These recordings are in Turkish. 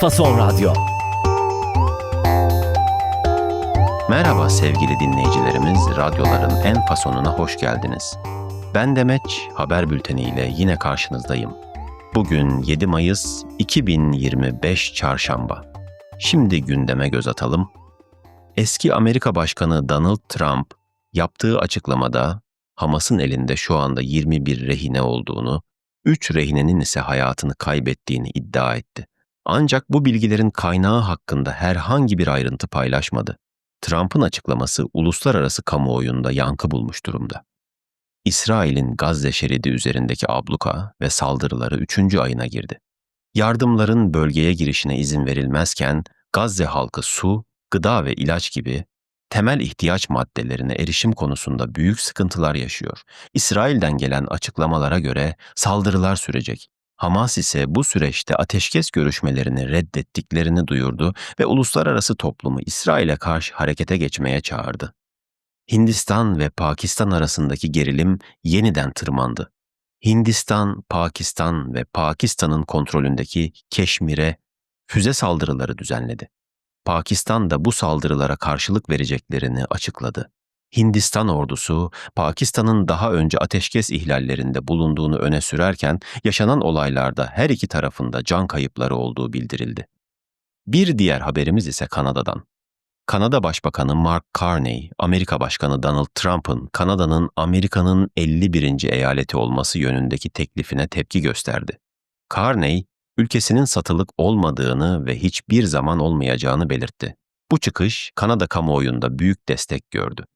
Fason Radyo. Merhaba sevgili dinleyicilerimiz, radyoların en fasonuna hoş geldiniz. Ben Demeç, haber bülteniyle yine karşınızdayım. Bugün 7 Mayıs 2025 Çarşamba. Şimdi gündeme göz atalım. Eski Amerika Başkanı Donald Trump yaptığı açıklamada Hamas'ın elinde şu anda 21 rehine olduğunu, 3 rehinenin ise hayatını kaybettiğini iddia etti. Ancak bu bilgilerin kaynağı hakkında herhangi bir ayrıntı paylaşmadı. Trump'ın açıklaması uluslararası kamuoyunda yankı bulmuş durumda. İsrail'in Gazze şeridi üzerindeki abluka ve saldırıları 3. ayına girdi. Yardımların bölgeye girişine izin verilmezken Gazze halkı su, gıda ve ilaç gibi temel ihtiyaç maddelerine erişim konusunda büyük sıkıntılar yaşıyor. İsrail'den gelen açıklamalara göre saldırılar sürecek. Hamas ise bu süreçte ateşkes görüşmelerini reddettiklerini duyurdu ve uluslararası toplumu İsrail'e karşı harekete geçmeye çağırdı. Hindistan ve Pakistan arasındaki gerilim yeniden tırmandı. Hindistan, Pakistan ve Pakistan'ın kontrolündeki Keşmir'e füze saldırıları düzenledi. Pakistan da bu saldırılara karşılık vereceklerini açıkladı. Hindistan ordusu, Pakistan'ın daha önce ateşkes ihlallerinde bulunduğunu öne sürerken yaşanan olaylarda her iki tarafında can kayıpları olduğu bildirildi. Bir diğer haberimiz ise Kanada'dan. Kanada Başbakanı Mark Carney, Amerika Başkanı Donald Trump'ın Kanada'nın Amerika'nın 51. eyaleti olması yönündeki teklifine tepki gösterdi. Carney, ülkesinin satılık olmadığını ve hiçbir zaman olmayacağını belirtti. Bu çıkış Kanada kamuoyunda büyük destek gördü.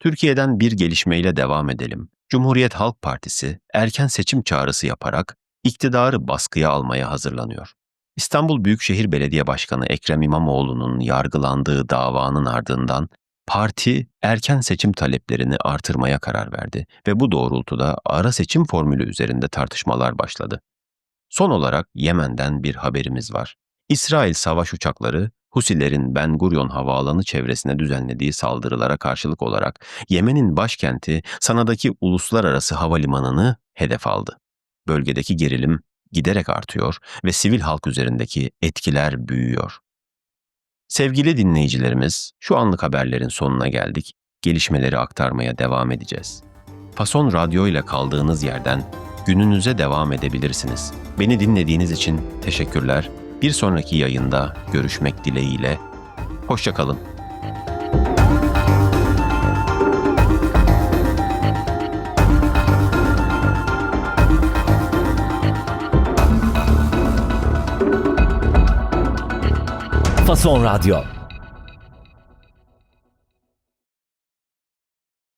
Türkiye'den bir gelişmeyle devam edelim. Cumhuriyet Halk Partisi erken seçim çağrısı yaparak iktidarı baskıya almaya hazırlanıyor. İstanbul Büyükşehir Belediye Başkanı Ekrem İmamoğlu'nun yargılandığı davanın ardından parti erken seçim taleplerini artırmaya karar verdi ve bu doğrultuda ara seçim formülü üzerinde tartışmalar başladı. Son olarak Yemen'den bir haberimiz var. İsrail savaş uçakları Husilerin Ben Gurion havaalanı çevresine düzenlediği saldırılara karşılık olarak Yemen'in başkenti Sana'daki uluslararası havalimanını hedef aldı. Bölgedeki gerilim giderek artıyor ve sivil halk üzerindeki etkiler büyüyor. Sevgili dinleyicilerimiz, şu anlık haberlerin sonuna geldik. Gelişmeleri aktarmaya devam edeceğiz. Fason Radyo ile kaldığınız yerden gününüze devam edebilirsiniz. Beni dinlediğiniz için teşekkürler. Bir sonraki yayında görüşmek dileğiyle. Hoşçakalın. Fason Radyo.